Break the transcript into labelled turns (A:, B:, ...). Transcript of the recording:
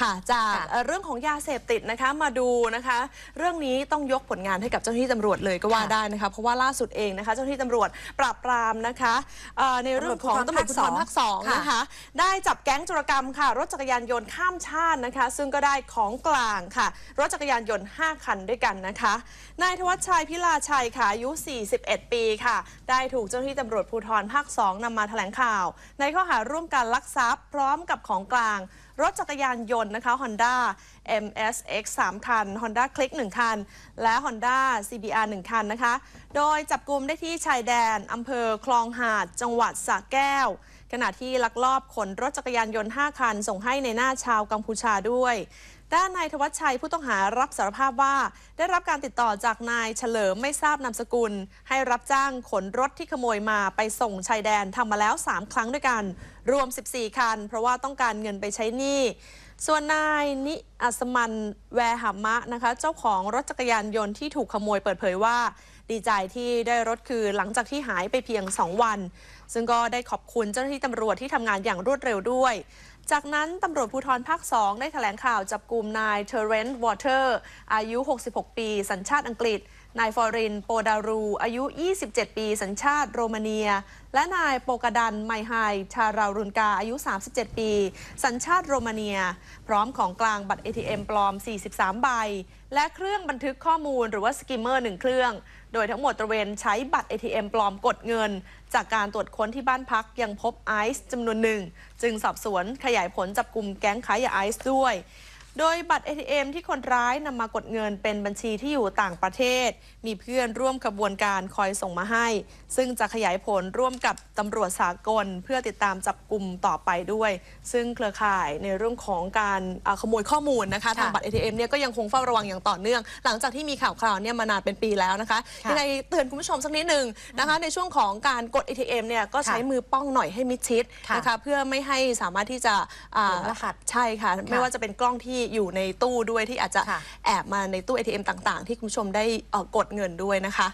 A: ค่ะจาก
B: ค่ะ
A: เอ่อเรื่องของยาเสพติดนะคะมาดูนะคะ เรื่องนี้ต้องยกผลงานให้กับเจ้าหน้าที่ตำรวจเลยก็ว่า
B: ค่ะ
A: ได้นะคะเพราะว่าล่าสุดเองนะคะเจ้าหน้าที่ตำรวจปราบปรามนะคะเอ่อในเรื่องของตำรวจภูธรภาคสอง
B: ค่ะ
A: นะคะ ได้จับแก๊งจุรกรรมค่ะ รถจักรยานยนต์ข้ามชาตินะคะ ซึ่งก็ได้ของกลางค่ะ รถจักรยานยนต์ 5 คันด้วยกันนะคะนายธวัชชัยพิลาชัยค่ะอายุ 41 ปีค่ะ ได้ถูกเจ้าหน้าที่ตำรวจภูธรภาค2นำมาแถลงข่าว ในข้อหาร่วมกันลักทรัพย์พร้อมกับของกลาง รถจักรยานยนต์นะคะ Honda MSX 3 คัน Honda Click 1 คัน และ Honda CBR 1 คันนะคะ โดยจับกลุ่มได้ที่ชายแดนอำเภอคลองหาด จังหวัดสระแก้ว ขณะที่ลักลอบขนรถจักรยานยนต์ 5 คัน ส่งให้ในหน้าชาวกัมพูชาด้วยด้านนายธวัชชัยผู้ต้องหารับสารภาพว่า ได้รับการติดต่อจากนายเฉลิมไม่ทราบนามสกุล ให้รับจ้างขนรถที่ขโมยมาไปส่งชายแดนทำมาแล้ว 3 ครั้งด้วยกัน รวม 14 คัน เพราะว่าต้องการเงินไปใช้หนี้ ส่วนนายนิอัสมันแวหามะนะคะ เจ้าของรถจักรยานยนต์ที่ถูกขโมยเปิดเผยว่า ดีใจที่ได้รถคืนหลังจากที่หายไปเพียง 2 วัน ซึ่งก็ได้ขอบคุณเจ้าหน้าที่ตำรวจที่ทำงานอย่างรวดเร็วด้วย จากนั้นตำรวจภูธรภาค 2 ได้แถลงข่าวจับกลุ่มนายเทเรนต์วอเตอร์อายุ 66 ปี สัญชาติอังกฤษนายฟอริน โปดารู อายุ 27 ปี สัญชาติโรมาเนีย และนายโปกดัน ไมไฮ ชารารุนกา อายุ 37 ปี สัญชาติโรมาเนีย พร้อมของกลางบัตร ATM ปลอม 43 ใบ และเครื่องบันทึกข้อมูลหรือว่าสกิมเมอร์1เครื่อง โดยทั้งหมดตระเวนใช้บัตร ATM ปลอมกดเงิน จากการตรวจค้นที่บ้านพักยังพบไอซ์จำนวนหนึ่ง จึงสอบสวนขยายผลจับกลุ่มแก๊งขายยาไอซ์ด้วย โดยบัตร ATM ที่คนร้ายนำมากดเงินเป็นบัญชีที่อยู่ต่างประเทศ มีเพื่อนร่วมขบวนการคอยส่งมาให้ ซึ่งจะขยายผลร่วมกับตำรวจสากล เพื่อติดตามจับกลุ่มต่อไปด้วย ซึ่งเครือข่ายในเรื่องของการอ่าขโมยข้อมูลนะคะทางบัตร ATM เนี่ยก็ยังคงเฝ้าระวังอย่างต่อเนื่อง หลังจากที่มีข่าวคราวเนี่ยมานานเป็นปีแล้วนะคะ
B: ค่ะ
A: ยังไงเตือนคุณผู้ชมสักนิดหนึ่งนะคะ ในช่วงของการกด ATM เนี่ยก็ใช้
B: ค่ะ
A: มือป้องหน่อยให้มิดชิด
B: ค่ะ
A: นะคะเพื่อไม่ให้สามารถที่จะอ่า
B: หลงรหัส
A: ใช่ค่ะ ไม่ว่าจะเป็นกล้องที่อยู่ในตู้ด้วยที่อาจจะ
B: ค่ะ
A: แอบมาในตู้ ATM ต่าง ๆ ที่คุณผู้ชมได้เอ่อกดเงินด้วยนะคะ